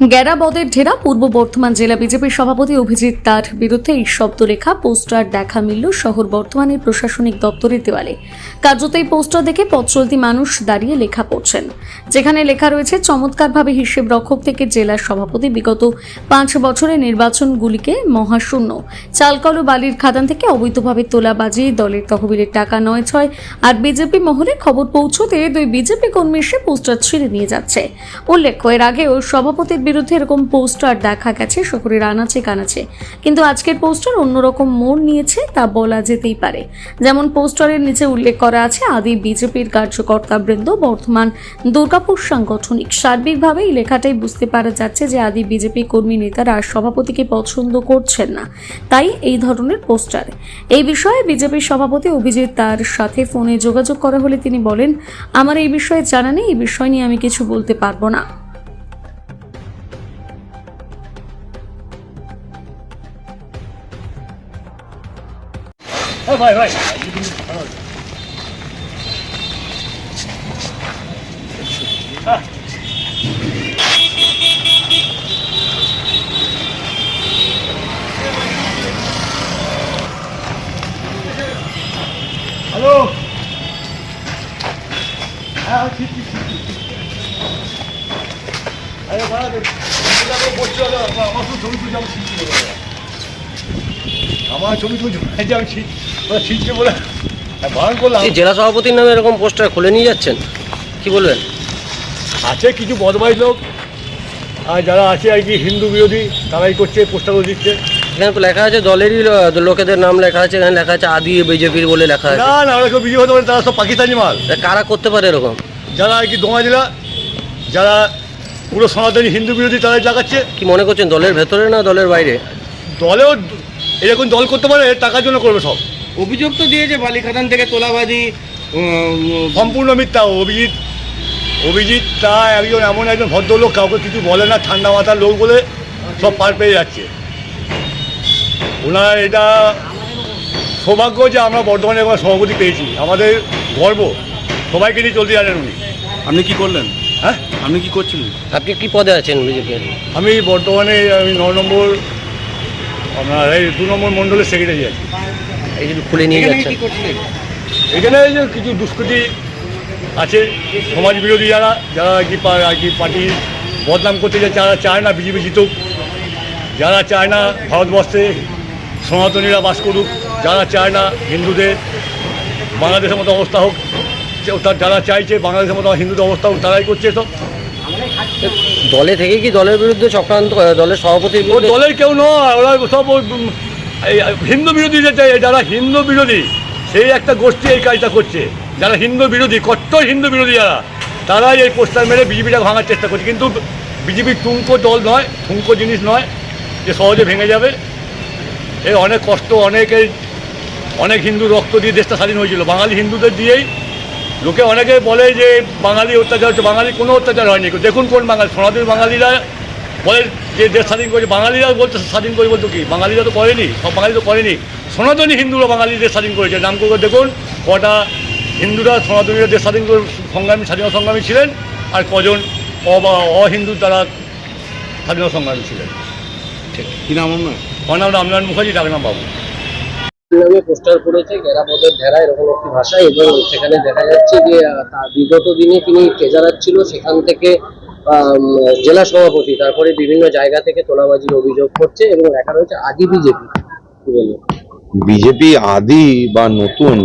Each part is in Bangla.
গ্যারাবদের ঢেরা পূর্ব বর্ধমান জেলা বিজেপির সভাপতি অভিজিৎ তার বিরুদ্ধে এই শব্দ লেখা পোস্টার দেখা মিলল শহর বর্ধমানের প্রশাসনিক দপ্তরের দেওয়ালে। কার্যত এই পোস্টার দেখে পথ চলতি মানুষ দাঁড়িয়ে লেখা পড়ছেন। যেখানে লেখা রয়েছে, চমৎকারভাবে হিসেব রক্ষক থেকে জেলার সভাপতি বিগত পাঁচ বছরের নির্বাচনগুলিকে মহাশূন্য। চালকল ও বালির খাদান থেকে অবৈধভাবে তোলাবাজি, দলের তহবিলের টাকা নয় ছয়, আর বিজেপি মহলে খবর পৌঁছতে দুই বিজেপি কর্মী এসে পোস্টার ছিঁড়ে নিয়ে যাচ্ছে। উল্লেখ্য, এর আগেও সভাপতির বিরুদ্ধে এরকম পোস্টার দেখা গেছে, শহরের আনাচে কানাচে। কিন্তু আজকের পোস্টার অন্যরকম মোড় নিয়েছে তা বলা যেতেই পারে। যেমন পোস্টারের নিচে উল্লেখ করা আছে, আদি বিজেপির কার্যকর্তা বৃন্দ, বর্তমান দুর্গাপুর সাংগঠনিক। সার্বিকভাবে এই লেখাটাই বুঝতে পারা যাচ্ছে যে আদি বিজেপি কর্মী নেতারা সভাপতিকে পছন্দ করছেন না। তাই এই ধরনের পোস্টার। এই বিষয়ে বিজেপির সভাপতি অভিজিৎ তার সাথে ফোনে যোগাযোগ করা হলে তিনি বলেন, আমার এই বিষয়ে জানা নেই, এই বিষয় নিয়ে আমি কিছু বলতে পারব না। হ্যাঁ ভাই ভাই হ্যালো হ্যাঁ ঠিক ঠিক ঠিক ঠিক। আরে ভাড়া দে বসতে হবে আমার তো ছবি তুলছে আমার ছিটকে বলে আমার ছবি তুলছে? আমি ছিটকে বলে বারণ করলাম। জেলা সভাপতির নামে এরকম পোস্টার খুলে নিয়ে যাচ্ছেন? কি বলবেন? আছে কিছু বদমাইশ লোক। আর যারা আছে আর কি হিন্দু বিরোধী তারাই করছে পোস্টারও দিচ্ছে। এখানে তো লেখা আছে দলেরই লোকেদের নাম লেখা আছে এখানে লেখা আছে আদি বিজেপির বলে লেখা আছে। না না ওরা কেউ বিজয় হতে পারে তারা সব পাকিস্তানি মাল। কারা করতে পারে এরকম? যারা আর কি দোমাজিলা যারা পুরো সনাতনী হিন্দু বিরোধী তারাই লাগাচ্ছে কি মনে করছেন দলের ভেতরে না দলের বাইরে? দলেও এরকম দল করতে পারে টাকার জন্য করবে সব। অভিযোগ তো দিয়েছে বালিখাদান থেকে তোলাবাজি সম্পূর্ণ মিথ্যা অভিজিৎ অভিজিৎ তা একজন এমন একজন ভদ্রলোক কাউকে কিছু বলে না ঠান্ডা মাথার লোক বলে সব পার পেয়ে যাচ্ছে। ওনার এটা সৌভাগ্য যে আমরা বর্তমানে একবার সভাপতি পেয়েছি আমাদের গর্ব। সবাইকে নিয়ে চলতে জানেন উনি। আপনি কি করলেন? হ্যাঁ? আপনি কি করছিলেন? আপনি কি পদে আছেন বিজেপির আমি বর্তমানে আমি ন নম্বর আপনার এই দু নম্বর মণ্ডলের সেক্রেটারি আছি। এই যে খুলে নিয়ে এখানে যাচ্ছেন। এখানে এই যে কিছু দুষ্কৃতি আছে সমাজ বিরোধী যারা যারা আর কি আর কি পার্টি বদনাম করতে যায় যারা চায় না বিজেপি জিতুক যারা চায় না ভারতবর্ষে সনাতনীরা বাস করুক যারা চায় না হিন্দুদের বাংলাদেশের মতো অবস্থা হোক যারা চাইছে বাংলাদেশের মতো হিন্দুদের অবস্থা হোক তারাই করছে। সব দলে থেকে কি দলের বিরুদ্ধে চক্রান্ত করে? দলের সভাপতির বিরুদ্ধে? দলের কেউ নয় ওরা সব হিন্দু বিরোধী যারা হিন্দু বিরোধী সেই একটা গোষ্ঠী এই কাজটা করছে। যারা হিন্দু বিরোধী কট্টর হিন্দু বিরোধী যারা তারাই এই পোস্টার মেরে বিজেপিটা ভাঙার চেষ্টা করছে। কিন্তু বিজেপি টুঙ্কো দল নয় ঠুঙ্কো জিনিস নয় যে সহজে ভেঙে যাবে। এই অনেক কষ্ট অনেকের অনেক হিন্দু রক্ত দিয়ে দেশটা স্বাধীন হয়েছিল। বাঙালি হিন্দুদের দিয়েই লোকে অনেকে বলে যে বাঙালি অত্যাচার হচ্ছে বাঙালি কোনো অত্যাচার হয়নি। দেখুন কোন বাঙালি সনাতনী বাঙালিরা বলে যে দেশ স্বাধীন করেছে বাঙালিরা বলতে স্বাধীন করে বলতো কি? বাঙালিরা তো করেনি সব বাঙালি তো করেনি। সনাতনী হিন্দুরা বাঙালি দেশ স্বাধীন করেছে। নাম করে দেখুন কটা হিন্দুরা সনাতনীরা দেশ স্বাধীন করে সংগ্রামী স্বাধীনতা সংগ্রামী ছিলেন আর কজন অহিন্দু তারা স্বাধীনতা সংগ্রামী ছিলেন। কি নাম আপনার? আমার নাম রামনারায়ণ মুখার্জি ডাকনাম বাবু। নামে পোস্টার করেছে গেরাপদের ঢেরা, এরকম একটি ভাষা, এবং সেখানে দেখা যাচ্ছে যে তার বিগত দিনে তিনি ট্রেজারার ছিল, সেখান থেকে জেলা সভাপতি, তারপরে বিভিন্ন জায়গা থেকে তোলাবাজির অভিযোগ করছে, এবং লেখা রয়েছে, আদি বিজেপি। বিজেপি আদি বা নতুন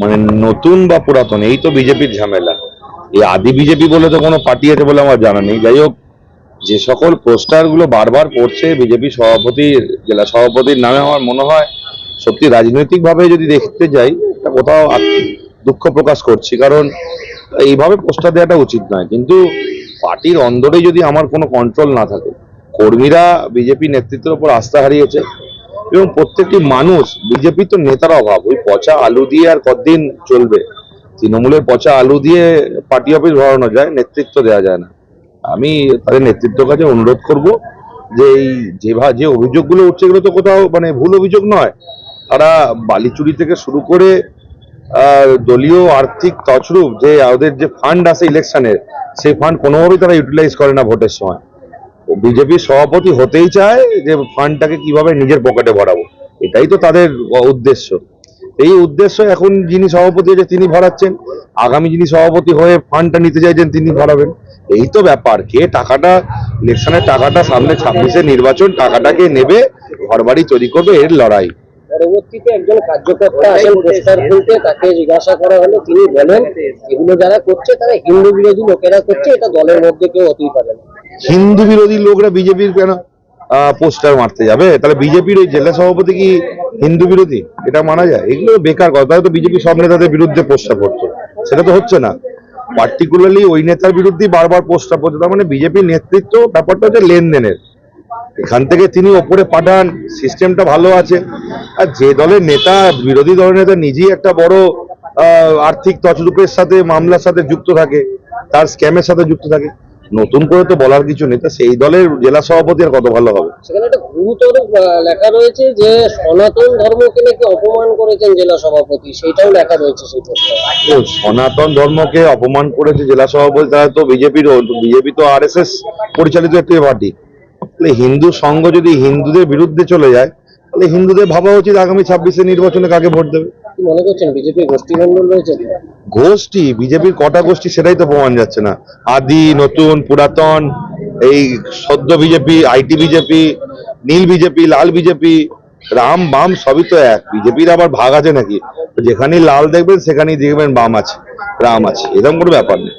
মানে নতুন বা পুরাতন, এই তো বিজেপির ঝামেলা। এই আদি বিজেপি বলে তো কোনো পার্টি আছে বলে আমার জানা নেই। যাই হোক, যে সকল পোস্টারগুলো বারবার পড়ছে, বিজেপি সভাপতির জেলা সভাপতির নামে আমার মনে হয় সত্যি রাজনৈতিক ভাবে যদি দেখতে যাই কোথাও দুঃখ প্রকাশ করছি। কারণ এইভাবে পোস্টার দেওয়াটা উচিত নয়। কিন্তু পার্টির অন্দরে যদি আমার কোনো কন্ট্রোল না থাকে, কর্মীরা বিজেপি নেতৃত্বের উপর আস্থা হারিয়েছে এবং প্রত্যেকটি মানুষ, বিজেপি তো নেতার অভাব। ওই পচা আলু দিয়ে আর কতদিন চলবে? তৃণমূলের পচা আলু দিয়ে পার্টি অফিস ভরানো যায়, নেতৃত্ব দেওয়া যায় না। আমি তাদের নেতৃত্বের কাছে অনুরোধ করব যে এই যেভাবে যে অভিযোগগুলো উঠছে, এগুলো তো কোথাও মানে ভুল অভিযোগ নয়। তারা বালি চুরি থেকে শুরু করে দলীয় আর্থিক তছরূপ যে ওদের যে ফান্ড আছে ইলেকশনের সেই ফান্ড কোনোভাবেই তারা ইউটিলাইজ করে না ভোটের সময়। বিজেপির সভাপতি হতেই চায় যে ফান্ডটাকে কীভাবে নিজের পকেটে ভরাবো। এটাই তো তাদের উদ্দেশ্য। এই উদ্দেশ্য এখন যিনি সভাপতি আছে তিনি ভরাচ্ছেন। আগামী যিনি সভাপতি হয়ে ফান্ডটা নিতে চাইছেন তিনি ভরাবেন। এই তো ব্যাপার। কে টাকাটা ইলেকশনের টাকাটা সামনে ছাব্বিশে নির্বাচন, টাকাটাকে নেবে, ঘরবাড়ি তৈরি করবে, এর লড়াই। পরবর্তীতে একজন কার্যকর্তা আসেন পোস্টার খুলতে, তাকে জিজ্ঞাসা করা হলে, তিনি বলেন এগুলো যারা করছে, তারা হিন্দু বিরোধী লোকেরা করছে, এটা দলের মধ্যে কেউ হতেই পারে না। হিন্দু বিরোধী লোকরা বিজেপির কেন পোস্টার মারতে যাবে? তাহলে বিজেপির ওই জেলা সভাপতি কি হিন্দু বিরোধী? এটা মানা যায়? এগুলো বেকার কথা, তাহলে তো বিজেপি সব নেতাদের বিরুদ্ধে পোস্টার করছে। সেটা তো হচ্ছে না। পার্টিকুলারলি ওই নেতার বিরুদ্ধেই বারবার পোস্টার করছে, তার মানে বিজেপির নেতৃত্ব ব্যাপারটা হচ্ছে লেনদেনের। এখান থেকে তিনি ওপরে পাঠান সিস্টেমটা ভালো আছে। আর যে দলের নেতা বিরোধী দলের নেতা নিজেই একটা বড় আহ, আর্থিক তছরূপের সাথে মামলার সাথে যুক্ত থাকে তার স্ক্যামের সাথে যুক্ত থাকে। নতুন করে তো বলার কিছু নেই। তা সেই দলের জেলা সভাপতি আর কত ভালো হবে? সেখানে একটা গুরুতর লেখা রয়েছে যে সনাতন ধর্মকে নাকি অপমান করেছেন জেলা সভাপতি। সেটাও লেখা রয়েছে সেই সনাতন ধর্মকে অপমান করেছে জেলা সভাপতি তারা তো বিজেপির বিজেপি তো আর এস এস পরিচালিত একটি পার্টি। হিন্দু সংঘ যদি হিন্দুদের বিরুদ্ধে চলে যায় তাহলে হিন্দুদের ভাবা উচিত আগামী ছাব্বিশে নির্বাচনে কাকে ভোট দেবে। মনে করছেন? বিজেপি গোষ্ঠীমন্ডল রয়েছে গোষ্ঠী বিজেপির কটা গোষ্ঠী সেটাই তো প্রমাণ যাচ্ছে না। আদি নতুন পুরাতন এই সদ্য বিজেপি আইটি বিজেপি নীল বিজেপি লাল বিজেপি রাম বাম সবই তো এক। বিজেপির আবার ভাগ আছে নাকি? যেখানেই লাল দেখবেন সেখানেই দেখবেন বাম আছে রাম আছে। এরকম কোনো ব্যাপার নেই।